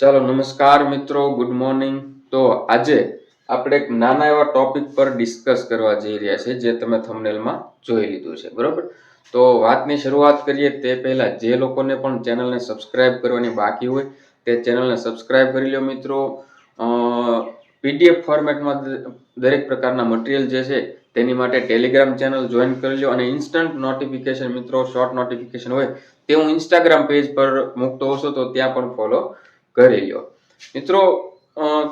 ચાલો નમસ્કાર મિત્રો ગુડ મોર્નિંગ તો આજે આપણે એક નાના એવા ટોપિક પર ડિસ્કસ કરવા જઈ રહ્યા છે, જે તમે થંબનેલમાં જોઈ લીધું છે, બરોબર? તો વાતની શરૂઆત કરીએ, તે પહેલા જે લોકોને પણ ચેનલને સબસ્ક્રાઇબ કરવાની બાકી હોય, તે ચેનલને સબસ્ક્રાઇબ કરી લો મિત્રો. પીડીએફ ફોર્મેટમાં દરેક પ્રકારના મટીરિયલ જે છે, તેની માટે ટેલિગ્રામ ચેનલ જોઈન કરી લો અને ઇન્સ્ટન્ટ નોટિફિકેશન મિત્રો શોર્ટ નોટિફિકેશન હોય, તે હું ઇન્સ્ટાગ્રામ પેજ પર મૂકતો હશો તો ત્યાં પણ ફોલો કરી લ્યો. મિત્રો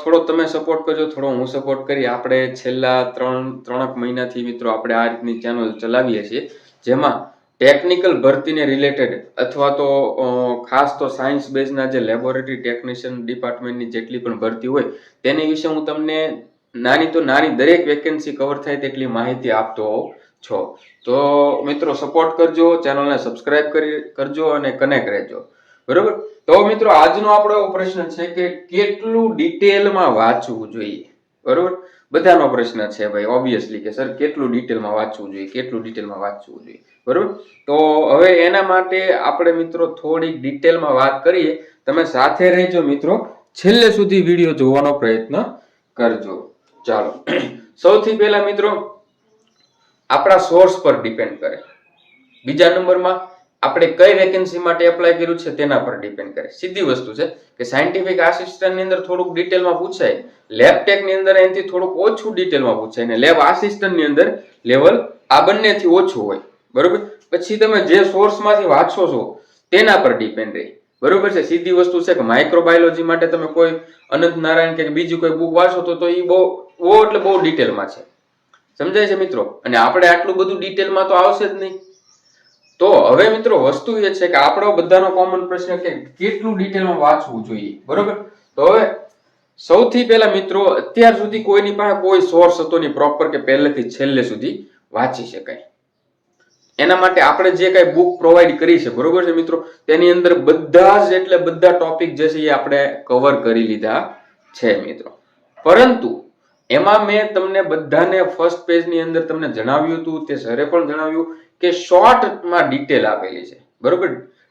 થોડો તમે સપોર્ટ કરજો, થોડો હું સપોર્ટ કરી. આપણે છેલ્લા ત્રણ, ત્રણક મહિનાથી મિત્રો આપણે આ રીતની ચેનલ ચલાવીએ છીએ, જેમાં ટેકનિકલ ભરતીને રિલેટેડ અથવા તો ખાસ તો સાયન્સ બેઝના જે લેબોરેટરી ટેકનિશિયન ડિપાર્ટમેન્ટની જેટલી પણ ભરતી હોય, તેની વિશે હું તમને નાની તો નાની દરેક વેકેન્સી કવર થાય તેટલી માહિતી આપતો હોઉં છો. તો મિત્રો સપોર્ટ કરજો ચેનલને સબસ્ક્રાઇબ કરી, કરજો અને કનેક્ટ રહેજો. બરોબર? તો મિત્રો, આજનો આપણો પ્રશ્ન છે કે કેટલું ડિટેલમાં વાંચવું જોઈએ? બરોબર? બધાનો પ્રશ્ન છે ભાઈ ઓબ્વિયસલી કે સર, કેટલું ડિટેલમાં વાંચવું જોઈએ? કેટલું ડિટેલમાં વાંચવું જોઈએ? બરોબર? તો હવે એના માટે આપણે મિત્રો થોડીક ડિટેલમાં વાત કરીએ. તમે સાથે રહેજો મિત્રો. છેલ્લે સુધી વીડિયો જોવાનો પ્રયત્ન કરજો. ચાલો. સૌથી પહેલા મિત્રો, આપણા સોર્સ પર ડિપેન્ડ કરે. બીજા નંબરમાં આપણે કઈ વેકેન્સી માટે એપ્લાય કર્યું છે તેના પર ડિપેન્ડ કરે. સીધી વસ્તુ છે કે સાયન્ટિફિક આસિસ્ટન્ટની અંદર થોડુંક ડિટેલમાં પૂછાય લેબ ટેકની અંદર એનાથી થોડુંક ઓછું ડિટેલમાં પૂછાય અને લેબ આસિસ્ટન્ટની અંદર લેવલ આ બંનેથી ઓછું હોય. બરોબર? પછી તમે જે સોર્સમાંથી વાંચો છો તેના પર ડિપેન્ડ રહે. બરોબર છે? સીધી વસ્તુ છે કે માઇક્રોબાયોલોજી માટે તમે કોઈ અનંત નારાયણ કે બીજી કોઈ બુક વાંચો તો તો એ બહુ બહુ એટલે બહુ ડિટેલમાં છે. સમજાય છે મિત્રો? અને આપણે આટલું બધું ડિટેલમાં તો આવશે જ નહીં. તો હવે મિત્રો વસ્તુ એ છે કે આપણો બધાનો કોમન પ્રશ્ન કે કેટલું ડિટેલમાં વાંચવું જોઈએ, બરોબર? તો હવે સૌથી પહેલા મિત્રો અત્યાર સુધી કોઈની પાસે કોઈ સોર્સ હતો નહીં પ્રોપર કે પહેલેથી છેલ્લે સુધી વાંચી શકાય. એના માટે આપણે જે કઈ બુક પ્રોવાઈડ કરી છે, બરોબર છે મિત્રો? તેની અંદર બધા જ એટલે બધા ટોપિક જે છે એ આપણે કવર કરી લીધા છે મિત્રો. પરંતુ એમાં મેં તમને બધાને ફર્સ્ટ પેજની અંદર તમને જણાવ્યું હતું, તે સરે પણ જણાવ્યું કે શોર્ટમાં ડિટેલ આપેલી છે. બરોબર?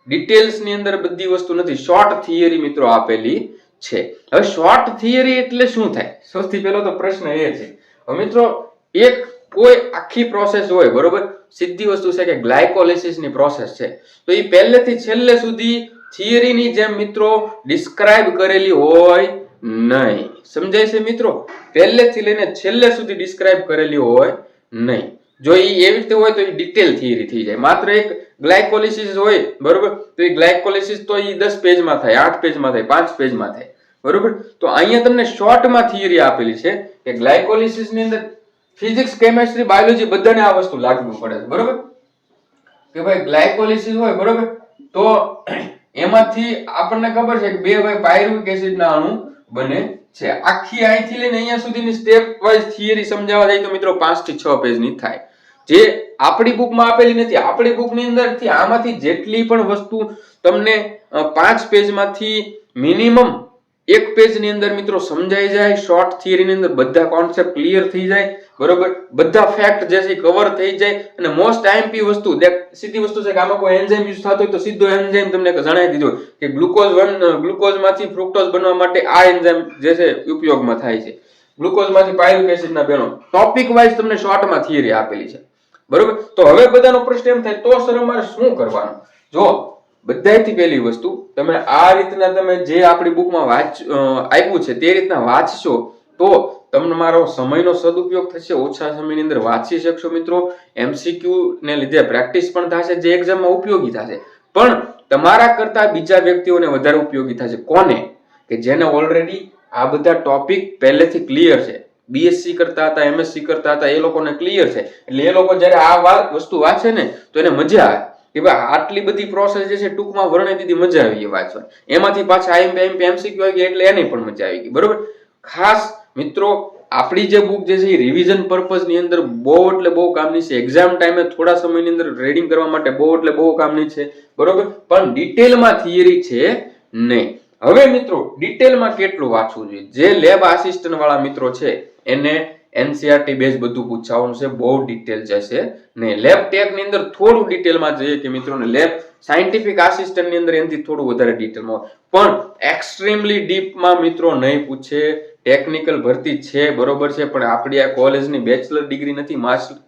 ડિટેલ્સની અંદર બધી વસ્તુ નથી શોર્ટ થિયરી મિત્રો આપેલી છે. હવે શોર્ટ થિયરી એટલે શું થાય? સૌથી પહેલો તો પ્રશ્ન એ છે. હવે મિત્રો, એક કોઈ આખી પ્રોસેસ હોય, બરોબર? સીધી વસ્તુ છે કે ગ્લાયકોલિસિસની પ્રોસેસ છે. તો એ પહેલેથી છેલ્લે સુધી થિયરીની જેમ મિત્રો ડિસ્ક્રાઇબ કરેલી હોય નહીં. સમજાય છે મિત્રો? પહેલેથી લઈને છેલ્લે સુધી ડિસ્ક્રાઇબ કરેલી હોય નહીં. જો એ એવી રીતે હોય તો એ ડિટેલ થિયરી થઈ જાય. માત્ર એક ગ્લાયકોલિસિસ હોય, બરોબર? તો એ ગ્લાયકોલિસિસ તો એ દસ પેજમાં થાય, આઠ પેજમાં થાય, પાંચ પેજમાં થાય. બરોબર? તો અહીંયા તમને શોર્ટમાં થિયરી આપેલી છે કે ગ્લાયકોલિસિસની અંદર ફિઝિક્સ કેમેસ્ટ્રી બાયોલોજી બધાને આ વસ્તુ લાગવું પડે છે. બરોબર? કે ભાઈ ગ્લાયકોલિસિસ હોય, બરોબર? તો એમાંથી આપણને ખબર છે કે બે ભાઈ પાયરુવિક એસિડ ના અણુ બને છે. આખી અહીંથી લઈને અહીંયા સુધીની સ્ટેપ વાઇઝ થિયરી સમજાવવા જાય તો મિત્રો પાંચથી છ પેજની થાય. જે આપણી બુકમાં આપેલી નથી. આપણી બુકની અંદરથી આમાંથી જેટલી પણ વસ્તુ તમને પાંચ પેજમાંથી મિનિમમ એક પેજની અંદર મિત્રો સમજાઈ જાય શોર્ટ થિયરીની અંદર બધા કોન્સેપ્ટ ક્લિયર થઈ જાય, બરોબર? બધા ફેક્ટ જે છે કવર થઈ જાય અને મોસ્ટ આઈએમપી વસ્તુ સીધી વસ્તુ છે કે આમાં કોઈ એન્ઝાઇમ યુઝ થતો હોય તો સીધો એન્ઝાઇમ તમને જણાવી દીધો કે ગ્લુકોઝ વન ગ્લુકોઝમાંથી ફ્રુક્ટોઝ બનવા માટે આ એન્ઝાઇમ જે છે ઉપયોગમાં થાય છે. ગ્લુકોઝમાંથી પાયરુક એસિડ ના બેનો. ટોપિક વાઇઝ તમને શોર્ટમાં થિયરી આપેલી છે. બરોબર? તો હવે બધાનો પ્રશ્ન એમ થાય, તો સર અમારે શું કરવાનું? જો બધાયથી પહેલી વસ્તુ, તમે આ રીતના તમે જે આપણી બુકમાં વાંચ આપ્યું છે તે રીતના વાંચશો તો તમને મારો સમયનો સદુપયોગ થશે, ઓછા સમયની અંદર વાંચી શકશો મિત્રો. એમસીક્યુ ને લીધે પ્રેક્ટિસ પણ થશે, જે એક્ઝામમાં ઉપયોગી થશે. પણ તમારા કરતા બીજા વ્યક્તિઓને વધારે ઉપયોગી થશે. કોને? કે જેને ઓલરેડી આ બધા ટોપિક પહેલેથી ક્લિયર છે. બીએસસી કરતા હતા એમએસસી કરતા હતા, એ લોકોને ક્લિયર છે. એટલે એ લોકો જ્યારે આ વસ્તુ વાંચે ને, તો એને મજા આવે. કે ભાઈ આટલી બધી પ્રોસેસ જે છે ટૂંકમાં વર્ણવી દીધી, મજા આવી ગઈ વાંચવા એમાંથી પાછા આઈએમપી આઈએમપી એમસીક્યુ આવી ગયા એટલે એને પણ મજા આવી ગઈ, બરોબર? ખાસ મિત્રો, આપણી જે બુક જે છે એ રિવિઝન પર્પઝની અંદર બહુ એટલે બહુ કામની છે. એક્ઝામ ટાઈમે થોડા સમયની અંદર રીડિંગ કરવા માટે બહુ એટલે બહુ કામની છે, બરોબર? પણ ડિટેલમાં થિયરી છે નહીં. હવે મિત્રો ડિટેલમાં કેટલું વાંચવું જોઈએ? જે લેબ આસિસ્ટન્ટ વાળા મિત્રો છે, એને એનસીઆરટી બેઝ બધું પૂછાવાનું છે, બહુ ડિટેલ જશે. ને લેબ ટેકની અંદર થોડું ડિટેલમાં જઈએ કે મિત્રોને લેબ સાયન્ટિફિક આસિસ્ટન્ટની અંદર એનાથી થોડું વધારે ડિટેલમાં પણ એક્સ્ટ્રીમલી ડીપમાં મિત્રો નહીં પૂછે. ટેકનિકલ ભરતી છે, બરોબર છે, પણ આપણી આ કોલેજની બેચલર ડિગ્રી નથી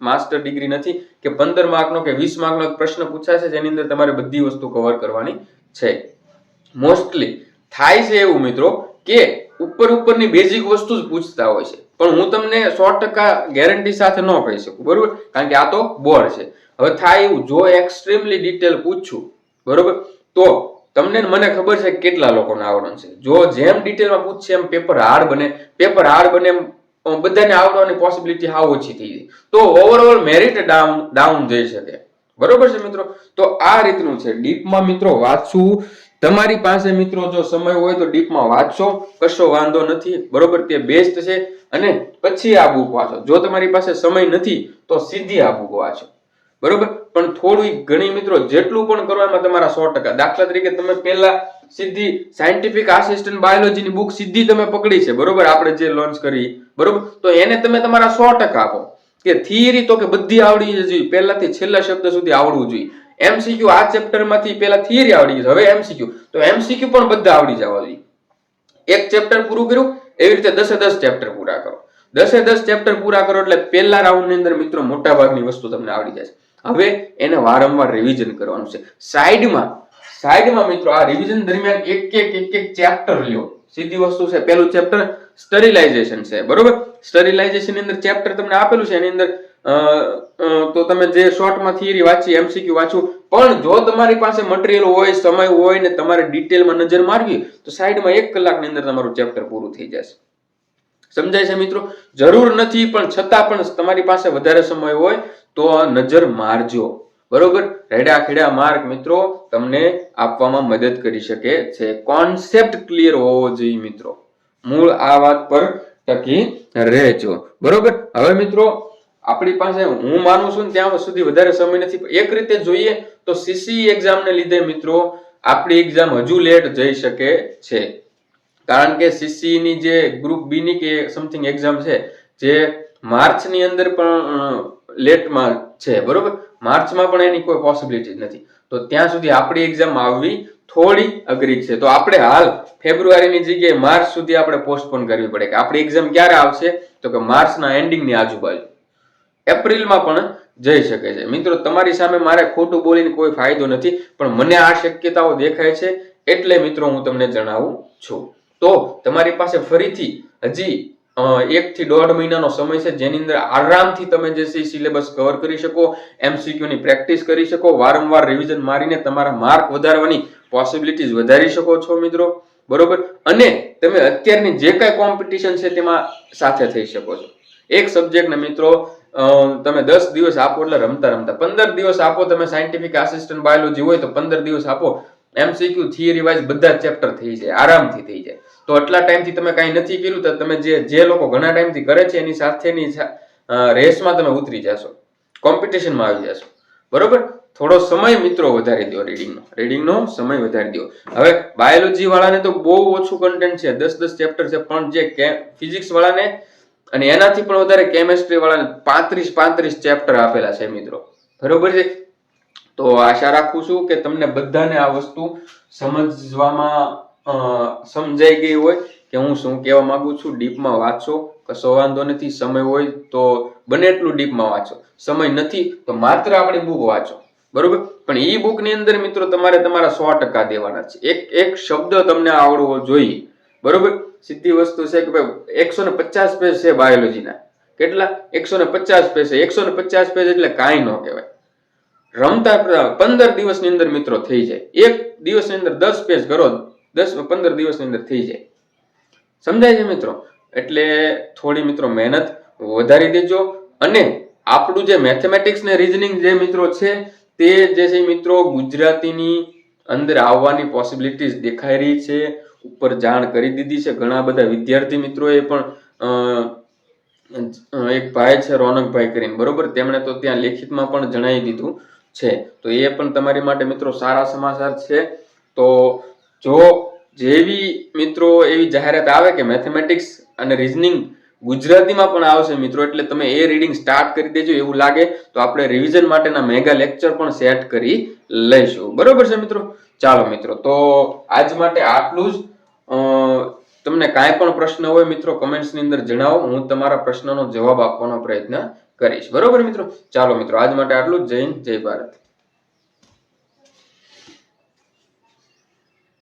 માસ્ટર ડિગ્રી નથી, કે પંદર માર્કનો કે વીસ માર્કનો પ્રશ્ન પૂછાશે, જેની અંદર તમારે બધી વસ્તુ કવર કરવાની છે. મોસ્ટલી થાય છે એવું મિત્રો કે ઉપર ઉપરની બેઝિક વસ્તુ જ પૂછતા હોય છે. પણ હું તમને સો ટકા ગેરંટી સાથે ન કહી શકું, બરોબર? કારણ કે આ તો બોર્ડ છે. હવે થાય એવું, જો એક્સ્ટ્રીમલી ડિટેલ પૂછું, બરોબર? તો તમને મને ખબર છે કેટલા લોકોને આવડવાનું છે. જો જેમ ડિટેલમાં પૂછશે એમ પેપર હાર્ડ બને. પેપર હાર્ડ બને એમ બધાને આવડવાની પોસિબિલિટી હાવ ઓછી થઈ જાય. તો ઓવરઓલ મેરિટ ડાઉન ડાઉન જઈ શકે. બરોબર છે મિત્રો? તો આ રીતનું છે. ડીપમાં મિત્રો વાંચવું તમારી પાસે મિત્રો જો સમય હોય તો ડીપમાં વાંચશો કશો વાંધો નથી. બરોબર? તે બેસ્ટ છે. અને પછી આ બુક વાંચો. જો તમારી પાસે સમય નથી, તો સીધી આ બુક વાંચો. બરોબર? પણ થોડી ઘણી મિત્રો, જેટલું પણ કરો એમાં તમારા સો ટકા. દાખલા તરીકે તમે પહેલા સીધી સાયન્ટિફિક આસિસ્ટન્ટ બાયોલોજીની બુક સીધી તમે પકડી છે. બરોબર? આપણે જે લોન્ચ કરી. બરોબર? તો એને તમે તમારા સો ટકા આપો. કે થિયરી તો કે બધી આવડી જોઈએ. પહેલાથી છેલ્લા શબ્દ સુધી આવડવું જોઈએ. એમસીક્યુ આ ચેપ્ટરમાંથી પહેલા થિયરી આવડી ગઈ હવે એમસીક્યુ તો એમસીક્યુ પણ બધા આવડી જવા જોઈએ. એક ચેપ્ટર પૂરું કર્યું, એવી રીતે દસે દસ ચેપ્ટર પૂરા કરો. દસે દસ ચેપ્ટર પૂરા કરો એટલે પહેલા રાઉન્ડની અંદર મિત્રો મોટા ભાગની વસ્તુ તમને આવડી જશે હવે એને વારંવાર રિવિઝન કરવાનું છે. સાઈડમાં સાઈડમાં મિત્રો આ રિવિઝન દરમિયાન એક એક એક એક ચેપ્ટર લ્યો. સીધી વસ્તુ છે. પહેલું ચેપ્ટર સ્ટરીલાઇઝેશન છે. બરોબર? સ્ટરીલાઇઝેશન અંદર ચેપ્ટર તમને આપેલું છે. એની અંદર તો તમે જે શોર્ટમાં થિયરી વાંચી એમસીક્યુ વાંચું પણ જો તમારી પાસે મટીરિયલ હોય, સમય હોય ને તમારે ડિટેલમાં નજર મારવી, તો સાઈડમાં એક કલાકની અંદર તમારું ચેપ્ટર પૂરું થઈ જશે. સમજાય છે મિત્રો? જરૂર નથી, પણ છતાં પણ તમારી પાસે વધારે સમય હોય, તો નજર મારજો. બરોબર? રેડા ખેડા માર્ક મિત્રો, તમને આપવામાં મદદ કરી શકે છે. કોન્સેપ્ટ ક્લિયર હોવો જોઈએ મિત્રો. મૂળ આ વાત પર ટકી રહેજો. બરોબર? હવે મિત્રો આપણી પાસે હું માનું છું ત્યાં સુધી વધારે સમય નથી. એક રીતે જોઈએ તો સીસી એક્ઝામને લીધે મિત્રો, આપણી એક્ઝામ હજુ લેટ જઈ શકે છે. કારણ કે સીસી ની જે ગ્રુપ બી ની કે સમથિંગ એક્ઝામ છે, જે માર્ચની અંદર પણ લેટમાં છે, બરોબર? માર્ચમાં પણ એની કોઈ પોસિબિલિટી નથી. તો ત્યાં સુધી આપણી એક્ઝામ આવવી થોડી અઘરી છે. તો આપણે હાલ ફેબ્રુઆરીની જગ્યાએ માર્ચ સુધી આપણે પોસ્ટપોન કરવી પડે કે આપણી એક્ઝામ ક્યારે આવશે? તો કે માર્ચના એન્ડિંગની આજુબાજુ. એપ્રિલમાં પણ જઈ શકે છે. મિત્રો, તમારી સામે મારે ખોટું બોલીને કોઈ ફાયદો નથી, પણ મને આ શક્યતાઓ દેખાય છે એટલે, મિત્રો, હું તમને જણાવું છું. તો, તમારી પાસે ફરીથી હજી એક થી દોઢ મહિનાનો સમય છે, જેની અંદર આરામથી તમે જે સિલેબસ કવર કરી શકો એમસીક્યુની પ્રેક્ટિસ કરી શકો, વારંવાર રિવિઝન મારીને તમારા માર્ક વધારવાની પોસિબિલિટીઝ વધારી શકો છો, મિત્રો. બરોબર? અને તમે અત્યારની જે કાંઈ કોમ્પિટિશન છે તેમાં સાથે થઈ શકો છો. એક સબ્જેક્ટને મિત્રો તમે દસ દિવસ આપો એટલે રમતા રમતા. પંદર દિવસ આપો તમે સાયન્ટિફિક આસિસ્ટન્ટ બાયોલોજી હોય તો પંદર દિવસ આપો. એમસીક્યુ થિયરી વાઇઝ બધા ચેપ્ટર થઈ જાય, આરામથી થઈ જાય. તો આટલા ટાઈમથી તમે કાંઈ નથી કર્યું તો તમે જે જે લોકો ઘણા ટાઈમથી કરે છે એની સાથેની રેસમાં તમે ઉતરી જશો. કોમ્પિટિશનમાં આવી જશો. બરોબર? થોડો સમય મિત્રો વધારી દો રીડિંગનો રીડિંગનો સમય વધારી દો હવે બાયોલોજી વાળાને તો બહુ ઓછું કન્ટેન્ટ છે. દસ દસ ચેપ્ટર છે. પણ જે ફિઝિક્સ વાળાને અને એનાથી પણ વધારે કેમેસ્ટ્રી વાળાને પાંત્રીસ પાંત્રીસ ચેપ્ટર આપેલા છે મિત્રો. બરોબર છે? તો આશા રાખું છું કે તમને બધાને આ વસ્તુ સમજવામાં સમજાઈ ગઈ હોય કે હું શું કહેવા માંગુ છું. ડીપમાં વાંચો. કશો વાંધો નથી. સમય હોય તો બને એટલું ડીપમાં વાંચો. સમય નથી તો માત્ર આપણી બુક વાંચો. બરોબર? પણ ઈ બુકની અંદર મિત્રો તમારે તમારા સો ટકા દેવાના છે. એક એક શબ્દ તમને આવડવો જોઈએ. બરોબર? સીધી વસ્તુ છે કે ભાઈ એકસો ને પચાસ પેજ છે બાયોલોજીના કેટલા? એકસો ને પચાસ પેજ છે. એકસો ને પચાસ પેજ એટલે કાંઈ ન કહેવાય. રમતા પંદર દિવસની અંદર મિત્રો થઈ જાય. એક દિવસની અંદર દસ પેજ કરો, દસ પંદર દિવસની અંદર થઈ જાય. સમજાય છે મિત્રો? એટલે થોડી મિત્રો મહેનત વધારી દેજો અને આપણું જે મેથેમેટિક્સ ને રીઝનિંગ જે મિત્રો છે, તે જે છે મિત્રો ગુજરાતીની અંદર આવવાની પોસિબિલિટીઝ દેખાઈ રહી છે. ઉપર જાણ કરી દીધી છે. ઘણા બધા વિદ્યાર્થી મિત્રોએ પણ એક ભાઈ છે રોનકભાઈ કરીને, બરોબર? તેમણે તો ત્યાં લેખિતમાં પણ જણાવી દીધું છે. તો એ પણ તમારી માટે મિત્રો સારા સમાચાર છે. તો જો જેવી મિત્રો એવી જાહેરાત આવે કે મેથેમેટિક્સ અને રિઝનિંગ ગુજરાતીમાં પણ આવશે મિત્રો, એટલે તમે એ રીડિંગ સ્ટાર્ટ કરી દેજો, એવું લાગે તો આપણે રિવિઝન માટેના મેગા લેક્ચર પણ સેટ કરી લઈશું. બરોબર છે મિત્રો? ચાલો મિત્રો, તો આજ માટે આટલું જ. તમને કાંઈ પણ પ્રશ્ન હોય મિત્રો કમેન્ટ્સની અંદર જણાવો. હું તમારા પ્રશ્નનો જવાબ આપવાનો પ્રયત્ન કરીશ. બરોબર મિત્રો? ચાલો મિત્રો, આજ માટે આટલું જય હિન્દ, જય ભારત.